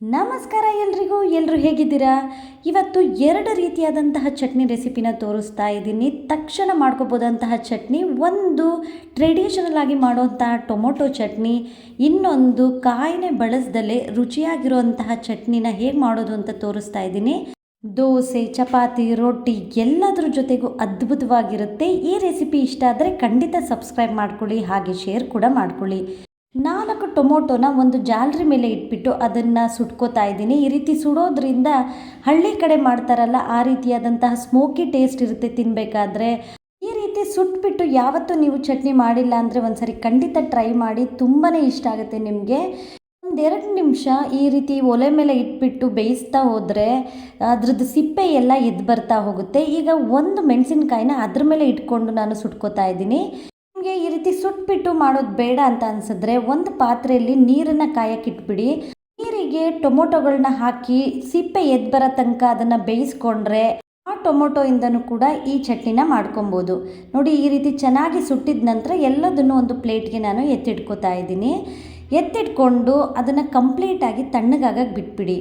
ನಮಸ್ಕಾರ ಎಲ್ರಿಗೂ ಎಲ್ಲರೂ ಹೇಗಿದ್ದೀರಾ? ಇವತ್ತು ಎರಡು ರೀತಿಯಾದಂತಹ ಚಟ್ನಿ ರೆಸಿಪಿನ ತೋರಿಸ್ತಾ ಇದ್ದೀನಿ. ತಕ್ಷಣ ಮಾಡ್ಕೋಬೋದಂತಹ ಚಟ್ನಿ, ಒಂದು ಟ್ರೆಡಿಷನಲ್ ಆಗಿ ಮಾಡುವಂತಹ ಟೊಮೊಟೊ ಚಟ್ನಿ, ಇನ್ನೊಂದು ಕಾಯಿನೇ ಬಳಸದಲ್ಲೇ ರುಚಿಯಾಗಿರುವಂತಹ ಚಟ್ನಿನ ಹೇಗೆ ಮಾಡೋದು ಅಂತ ತೋರಿಸ್ತಾ ಇದ್ದೀನಿ. ದೋಸೆ, ಚಪಾತಿ, ರೊಟ್ಟಿ ಎಲ್ಲದರ ಜೊತೆಗೂ ಅದ್ಭುತವಾಗಿರುತ್ತೆ. ಈ ರೆಸಿಪಿ ಇಷ್ಟ ಆದರೆ ಖಂಡಿತ ಸಬ್ಸ್ಕ್ರೈಬ್ ಮಾಡ್ಕೊಳ್ಳಿ, ಹಾಗೆ ಶೇರ್ ಕೂಡ ಮಾಡ್ಕೊಳ್ಳಿ. ನಾಲ್ಕು ಟೊಮೊಟೊನ ಒಂದು ಜಾಲರಿ ಮೇಲೆ ಇಟ್ಬಿಟ್ಟು ಅದನ್ನು ಸುಟ್ಕೋತಾ ಇದ್ದೀನಿ. ಈ ರೀತಿ ಸುಡೋದ್ರಿಂದ ಹಳ್ಳಿ ಕಡೆ ಮಾಡ್ತಾರಲ್ಲ, ಆ ರೀತಿಯಾದಂತಹ ಸ್ಮೋಕಿ ಟೇಸ್ಟ್ ಇರುತ್ತೆ ತಿನ್ನಬೇಕಾದ್ರೆ ಈ ರೀತಿ ಸುಟ್ಬಿಟ್ಟು ಯಾವತ್ತೂ ನೀವು ಚಟ್ನಿ ಮಾಡಿಲ್ಲ ಅಂದರೆ ಒಂದ್ಸರಿ ಖಂಡಿತ ಟ್ರೈ ಮಾಡಿ ತುಂಬಾ ಇಷ್ಟ ಆಗುತ್ತೆ ನಿಮಗೆ. ಒಂದೆರಡು ನಿಮಿಷ ಈ ರೀತಿ ಒಲೆ ಮೇಲೆ ಇಟ್ಬಿಟ್ಟು ಬೇಯಿಸ್ತಾ ಹೋದರೆ ಅದ್ರದ್ದು ಸಿಪ್ಪೆ ಎಲ್ಲ ಎದ್ದು ಬರ್ತಾ ಹೋಗುತ್ತೆ. ಈಗ ಒಂದು ಮೆಣಸಿನ್ಕಾಯಿನ ಅದ್ರ ಮೇಲೆ ಇಟ್ಕೊಂಡು ನಾನು ಸುಟ್ಕೋತಾ ಇದ್ದೀನಿ. ನಿಮಗೆ ಈ ರೀತಿ ಸುಟ್ಬಿಟ್ಟು ಮಾಡೋದು ಬೇಡ ಅಂತ ಅನ್ಸಿದ್ರೆ ಒಂದು ಪಾತ್ರೆಯಲ್ಲಿ ನೀರನ್ನು ಕಾಯಕ್ಕಿಟ್ಬಿಡಿ. ನೀರಿಗೆ ಟೊಮೊಟೊಗಳನ್ನ ಹಾಕಿ ಸಿಪ್ಪೆ ಎದ್ದು ಬರೋ ತನಕ ಅದನ್ನು ಬೇಯಿಸ್ಕೊಂಡ್ರೆ ಆ ಟೊಮೊಟೊಯಿಂದನೂ ಕೂಡ ಈ ಚಟ್ನಿನ ಮಾಡ್ಕೊಬೋದು. ನೋಡಿ ಈ ರೀತಿ ಚೆನ್ನಾಗಿ ಸುಟ್ಟಿದ ನಂತರ ಎಲ್ಲದನ್ನು ಒಂದು ಪ್ಲೇಟ್ಗೆ ನಾನು ಎತ್ತಿಟ್ಕೋತಾ ಇದ್ದೀನಿ. ಎತ್ತಿಟ್ಕೊಂಡು ಅದನ್ನು ಕಂಪ್ಲೀಟಾಗಿ ತಣ್ಣಗಾಗಕ್ಕೆ ಬಿಟ್ಬಿಡಿ.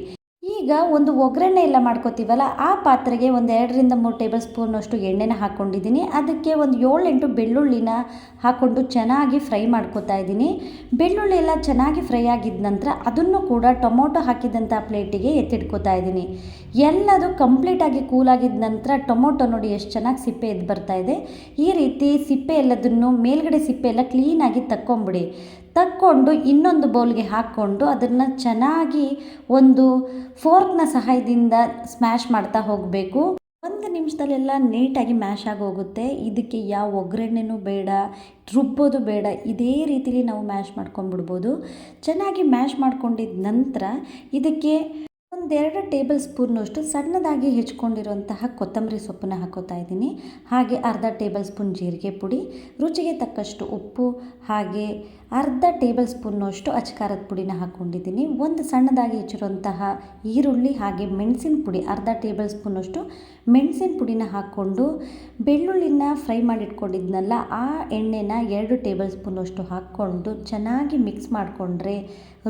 ಈಗ ಒಂದು ಒಗ್ಗರಣೆ ಎಲ್ಲ ಮಾಡ್ಕೋತೀವಲ್ಲ, ಆ ಪಾತ್ರೆಗೆ ಒಂದು ಎರಡರಿಂದ ಮೂರು ಟೇಬಲ್ ಸ್ಪೂನಷ್ಟು ಎಣ್ಣೆನ ಹಾಕ್ಕೊಂಡಿದ್ದೀನಿ ಅದಕ್ಕೆ ಒಂದು ಏಳೆಂಟು ಬೆಳ್ಳುಳ್ಳಿನ ಹಾಕ್ಕೊಂಡು ಚೆನ್ನಾಗಿ ಫ್ರೈ ಮಾಡ್ಕೋತಾ ಇದ್ದೀನಿ. ಬೆಳ್ಳುಳ್ಳಿ ಎಲ್ಲ ಚೆನ್ನಾಗಿ ಫ್ರೈ ಆಗಿದ ನಂತರ ಅದನ್ನು ಕೂಡ ಟೊಮೊಟೊ ಹಾಕಿದಂಥ ಪ್ಲೇಟಿಗೆ ಎತ್ತಿಟ್ಕೋತಾ ಇದ್ದೀನಿ. ಎಲ್ಲದು ಕಂಪ್ಲೀಟಾಗಿ ಕೂಲಾಗಿದ್ದ ನಂತರ ಟೊಮೊಟೊ ನೋಡಿ ಎಷ್ಟು ಚೆನ್ನಾಗಿ ಸಿಪ್ಪೆ ಎದ್ದು ಬರ್ತಾ ಇದೆ. ಈ ರೀತಿ ಸಿಪ್ಪೆ ಎಲ್ಲದನ್ನು ಮೇಲ್ಗಡೆ ಸಿಪ್ಪೆ ಎಲ್ಲ ಕ್ಲೀನಾಗಿ ತಕ್ಕೊಂಬಿಡಿ. ತಕ್ಕೊಂಡು ಇನ್ನೊಂದು ಬೌಲ್ಗೆ ಹಾಕ್ಕೊಂಡು ಅದನ್ನು ಚೆನ್ನಾಗಿ ಒಂದು ಫೋರ್ಕ್ನ ಸಹಾಯದಿಂದ ಸ್ಮ್ಯಾಶ್ ಮಾಡ್ತಾ ಹೋಗಬೇಕು. ಒಂದು ನಿಮಿಷದಲ್ಲೆಲ್ಲ ನೀಟಾಗಿ ಮ್ಯಾಶ್ ಆಗಿ ಹೋಗುತ್ತೆ ಇದಕ್ಕೆ ಯಾವ ಒಗ್ಗರಣೆನೂ ಬೇಡ, ರುಬ್ಬೋದು ಬೇಡ, ಇದೇ ರೀತಿಲಿ ನಾವು ಮ್ಯಾಶ್ ಮಾಡ್ಕೊಂಡ್ಬಿಡ್ಬೋದು. ಚೆನ್ನಾಗಿ ಮ್ಯಾಶ್ ಮಾಡ್ಕೊಂಡಿದ್ದ ನಂತರ ಇದಕ್ಕೆ ಒಂದೆರಡು ಟೇಬಲ್ ಸ್ಪೂನ್ನಷ್ಟು ಸಣ್ಣದಾಗಿ ಹೆಚ್ಕೊಂಡಿರುವಂತಹ ಕೊತ್ತಂಬರಿ ಸೊಪ್ಪನ್ನು ಹಾಕೋತಾ ಇದ್ದೀನಿ. ಹಾಗೆ ಅರ್ಧ ಟೇಬಲ್ ಸ್ಪೂನ್ ಜೀರಿಗೆ ಪುಡಿ, ರುಚಿಗೆ ತಕ್ಕಷ್ಟು ಉಪ್ಪು, ಹಾಗೆ ಅರ್ಧ ಟೇಬಲ್ ಸ್ಪೂನ್ನಷ್ಟು ಅಚ್ಕಾರದ ಪುಡಿನ ಹಾಕ್ಕೊಂಡಿದ್ದೀನಿ ಒಂದು ಸಣ್ಣದಾಗಿ ಹೆಚ್ಚಿರುವಂತಹ ಈರುಳ್ಳಿ ಹಾಗೆ ಮೆಣಸಿನ ಪುಡಿ, ಅರ್ಧ ಟೇಬಲ್ ಸ್ಪೂನಷ್ಟು ಮೆಣಸಿನ ಪುಡಿನ ಹಾಕ್ಕೊಂಡು ಬೆಳ್ಳುಳ್ಳಿನ ಫ್ರೈ ಮಾಡಿಟ್ಕೊಂಡಿದ್ನಲ್ಲ, ಆ ಎಣ್ಣೆನ ಎರಡು ಟೇಬಲ್ ಸ್ಪೂನಷ್ಟು ಹಾಕ್ಕೊಂಡು ಚೆನ್ನಾಗಿ ಮಿಕ್ಸ್ ಮಾಡಿಕೊಂಡ್ರೆ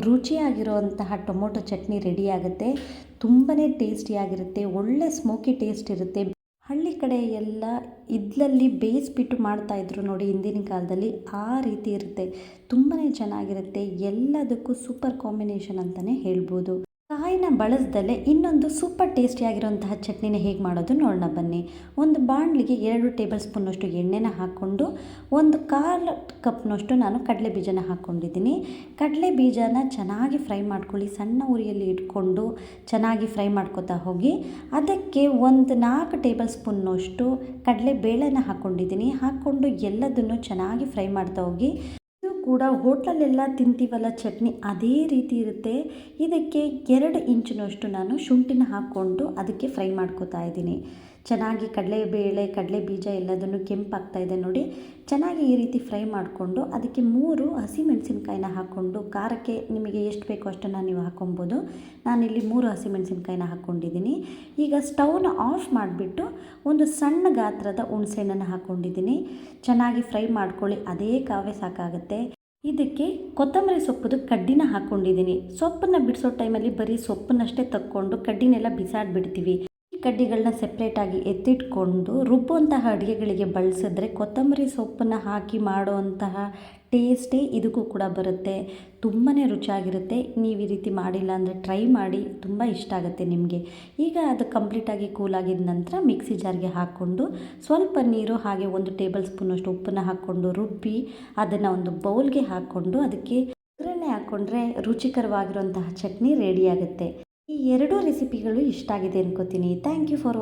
ರುಚಿಯಾಗಿರುವಂತಹ ಟೊಮೊಟೊ ಚಟ್ನಿ ರೆಡಿ ಆಗುತ್ತೆ. ತುಂಬಾ ಟೇಸ್ಟಿಯಾಗಿರುತ್ತೆ, ಒಳ್ಳೆ ಸ್ಮೋಕಿ ಟೇಸ್ಟ್ ಇರುತ್ತೆ. ಹಳ್ಳಿ ಕಡೆ ಎಲ್ಲ ಇದ್ಲಲ್ಲಿ ಬೇಯಿಸ್ಬಿಟ್ಟು ಮಾಡ್ತಾಯಿದ್ರು ನೋಡಿ ಹಿಂದಿನ ಕಾಲದಲ್ಲಿ ಆ ರೀತಿ ಇರುತ್ತೆ. ತುಂಬಾ ಚೆನ್ನಾಗಿರುತ್ತೆ. ಎಲ್ಲದಕ್ಕೂ ಸೂಪರ್ ಕಾಂಬಿನೇಷನ್ ಅಂತಲೇ ಹೇಳ್ಬೋದು. ಕಾಯಿನ ಬಳಸ್ದಲ್ಲೇ ಇನ್ನೊಂದು ಸೂಪರ್ ಟೇಸ್ಟಿಯಾಗಿರುವಂತಹ ಚಟ್ನಿನ ಹೇಗೆ ಮಾಡೋದು ನೋಡೋಣ ಬನ್ನಿ. ಒಂದು ಬಾಣಲಿಗೆ ಎರಡು ಟೇಬಲ್ ಸ್ಪೂನಷ್ಟು ಎಣ್ಣೆನ ಹಾಕ್ಕೊಂಡು, ಒಂದು ಕಾಲು ಕಪ್ನಷ್ಟು ನಾನು ಕಡಲೆ ಬೀಜನ ಹಾಕ್ಕೊಂಡಿದ್ದೀನಿ. ಕಡಲೆ ಬೀಜನ ಚೆನ್ನಾಗಿ ಫ್ರೈ ಮಾಡ್ಕೊಳ್ಳಿ. ಸಣ್ಣ ಉರಿಯಲ್ಲಿ ಇಟ್ಕೊಂಡು ಚೆನ್ನಾಗಿ ಫ್ರೈ ಮಾಡ್ಕೊತಾ ಹೋಗಿ, ಅದಕ್ಕೆ ಒಂದು ನಾಲ್ಕು ಟೇಬಲ್ ಸ್ಪೂನ್ನಷ್ಟು ಕಡಲೆ ಬೇಳೆನ ಹಾಕ್ಕೊಂಡಿದ್ದೀನಿ. ಹಾಕ್ಕೊಂಡು ಎಲ್ಲದನ್ನು ಚೆನ್ನಾಗಿ ಫ್ರೈ ಮಾಡ್ತಾ ಹೋಗಿ ಕೂಡ ಹೋಟ್ಲಲ್ಲೆಲ್ಲ ತಿಂತೀವಲ್ಲ ಚಟ್ನಿ, ಅದೇ ರೀತಿ ಇರುತ್ತೆ. ಇದಕ್ಕೆ ಎರಡು ಇಂಚಿನಷ್ಟು ನಾನು ಶುಂಠಿನ ಹಾಕ್ಕೊಂಡು ಅದಕ್ಕೆ ಫ್ರೈ ಮಾಡ್ಕೋತಾ ಇದ್ದೀನಿ. ಚೆನ್ನಾಗಿ ಕಡಲೆಬೇಳೆ ಕಡಲೆ ಬೀಜ ಎಲ್ಲದನ್ನು ಕೆಂಪಾಗ್ತಾ ಇದೆ ನೋಡಿ. ಚೆನ್ನಾಗಿ ಈ ರೀತಿ ಫ್ರೈ ಮಾಡಿಕೊಂಡು ಅದಕ್ಕೆ ಮೂರು ಹಸಿಮೆಣಸಿನ್ಕಾಯಿನ ಹಾಕ್ಕೊಂಡು, ಖಾರಕ್ಕೆ ನಿಮಗೆ ಎಷ್ಟು ಬೇಕೋ ಅಷ್ಟನ್ನು ನೀವು ಹಾಕ್ಕೊಬೋದು ನಾನಿಲ್ಲಿ ಮೂರು ಹಸಿಮೆಣಸಿನ್ಕಾಯಿನ ಹಾಕ್ಕೊಂಡಿದ್ದೀನಿ. ಈಗ ಸ್ಟವ್ನ ಆಫ್ ಮಾಡಿಬಿಟ್ಟು ಒಂದು ಸಣ್ಣ ಗಾತ್ರದ ಹುಣಸೆಹಣ್ಣನ್ನು ಹಾಕ್ಕೊಂಡಿದ್ದೀನಿ. ಚೆನ್ನಾಗಿ ಫ್ರೈ ಮಾಡ್ಕೊಳ್ಳಿ, ಅದೇ ಕಾವೇ ಸಾಕಾಗುತ್ತೆ. ಇದಕ್ಕೆ ಕೊತ್ತಂಬರಿ ಸೊಪ್ಪದು ಕಡ್ಡಿನ ಹಾಕ್ಕೊಂಡಿದ್ದೀನಿ ಸೊಪ್ಪನ್ನು ಬಿಡಿಸೋ ಟೈಮಲ್ಲಿ ಬರೀ ಸೊಪ್ಪನ್ನಷ್ಟೇ ತಕ್ಕೊಂಡು ಕಡ್ಡಿನೆಲ್ಲ ಬಿಸಾಡಿಬಿಡ್ತೀವಿ. ಕಡ್ಡಿಗಳನ್ನ ಸೆಪ್ರೇಟಾಗಿ ಎತ್ತಿಟ್ಕೊಂಡು ರುಬ್ಬುವಂತಹ ಅಡುಗೆಗಳಿಗೆ ಬಳಸಿದ್ರೆ ಕೊತ್ತಂಬರಿ ಸೊಪ್ಪನ್ನು ಹಾಕಿ ಮಾಡುವಂತಹ ಟೇಸ್ಟೇ ಇದಕ್ಕೂ ಕೂಡ ಬರುತ್ತೆ. ತುಂಬಾ ರುಚಿಯಾಗಿರುತ್ತೆ. ನೀವು ಈ ರೀತಿ ಮಾಡಿಲ್ಲ ಅಂದರೆ ಟ್ರೈ ಮಾಡಿ, ತುಂಬ ಇಷ್ಟ ಆಗುತ್ತೆ ನಿಮಗೆ. ಈಗ ಅದು ಕಂಪ್ಲೀಟಾಗಿ ಕೂಲಾಗಿದ ನಂತರ ಮಿಕ್ಸಿ ಜಾರ್ಗೆ ಹಾಕ್ಕೊಂಡು ಸ್ವಲ್ಪ ನೀರು ಹಾಗೆ ಒಂದು ಟೇಬಲ್ ಸ್ಪೂನಷ್ಟು ಉಪ್ಪನ್ನು ಹಾಕ್ಕೊಂಡು ರುಬ್ಬಿ ಅದನ್ನು ಒಂದು ಬೌಲ್ಗೆ ಹಾಕ್ಕೊಂಡು ಅದಕ್ಕೆ ಒಗ್ಗರಣೆ ಹಾಕ್ಕೊಂಡ್ರೆ ರುಚಿಕರವಾಗಿರುವಂತಹ ಚಟ್ನಿ ರೆಡಿ ಆಗುತ್ತೆ. ಈ ಎರಡೂ ರೆಸಿಪಿಗಳು ಇಷ್ಟ ಆಗಿದೆ ಅನ್ಕೋತೀನಿ. Thank you for